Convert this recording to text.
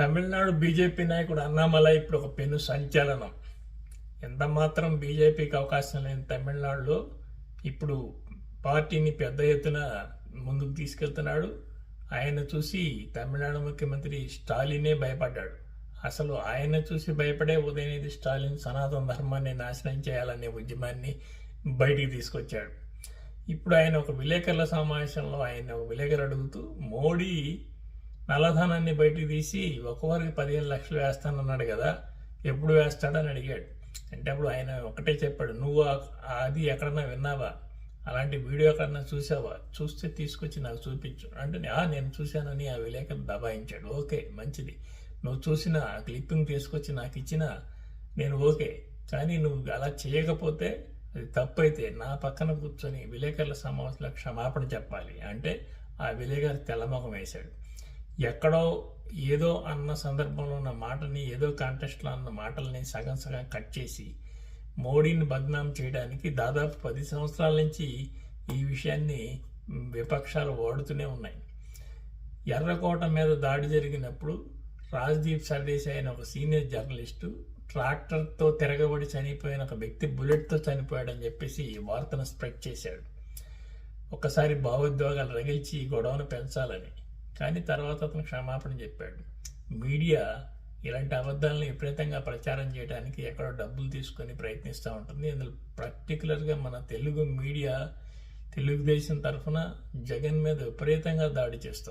Tamil Nadu BJP నాయకుడు అన్నామలై ఇప్పుడు ఒక పెను సంచలనం. ఎంత మాత్రం బీజేపీకి అవకాశం లేని తమిళనాడులో ఇప్పుడు పార్టీని పెద్ద ఎత్తున ముందుకు తీసుకెళ్తున్నాడు. ఆయన చూసి తమిళనాడు ముఖ్యమంత్రి స్టాలినే భయపడ్డాడు. అసలు ఆయన చూసి భయపడే ఉదయనిధి స్టాలిన్ సనాతన ధర్మాన్ని నాశనం చేయాలనే ఉద్యమాన్ని బయటికి తీసుకొచ్చాడు. ఇప్పుడు ఆయన ఒక విలేకరుల సమావేశంలో ఆయన ఒక విలేకరు అడుగుతూ మోడీ నల్లధనాన్ని బయటికి తీసి ఒక్కొక్కరికి పదిహేను లక్షలు వేస్తానన్నాడు కదా ఎప్పుడు వేస్తాడని అడిగాడు. అంటే అప్పుడు ఆయన ఒకటే చెప్పాడు నువ్వు అది ఎక్కడన్నా విన్నావా? అలాంటి వీడియో ఎక్కడన్నా చూసావా? చూస్తే తీసుకొచ్చి నాకు చూపించు. అంటే "ఆ, నేను చూశానని ఆ విలేకరు దబాయించాడు. ఓకే మంచిది. నువ్వు చూసిన ఆ క్లిప్పింగ్ తీసుకొచ్చి నాకు ఇచ్చిన నేను ఓకే. కానీ నువ్వు అలా చేయకపోతే అది తప్పైతే నా పక్కన కూర్చొని విలేకరుల సమావేశంలో క్షమాపణ చెప్పాలి. అంటే ఆ విలేకరు తెల్లముఖం వేశాడు. ఎక్కడో ఏదో అన్న సందర్భంలో ఉన్న మాటని ఏదో కాంటెస్ట్లో అన్న మాటల్ని సగం సగం కట్ చేసి మోడీని బద్నాం చేయడానికి దాదాపు పది సంవత్సరాల నుంచి ఈ విషయాన్ని విపక్షాలు వాడుతూనే ఉన్నాయి. ఎర్రకోట మీద దాడి జరిగినప్పుడు రాజ్దీప్ సర్దేశాయ్ అయిన ఒక సీనియర్ జర్నలిస్టు ట్రాక్టర్తో తిరగబడి చనిపోయిన ఒక వ్యక్తి బుల్లెట్తో చనిపోయాడని చెప్పేసి వార్తను స్ప్రెడ్ చేశాడు. ఒకసారి భావోద్వేగాలు రగిల్చి ఈ గొడవను పెంచాలని కానీ తర్వాత అతను క్షమాపణ చెప్పాడు. మీడియా ఇలాంటి అబద్ధాలను విపరీతంగా ప్రచారం చేయడానికి ఎక్కడో డబ్బులు తీసుకొని ప్రయత్నిస్తూ ఉంటుంది. ఇందులో పర్టికులర్గా మన తెలుగు మీడియా తెలుగుదేశం తరఫున జగన్ మీద విపరీతంగా దాడి చేస్తుంది.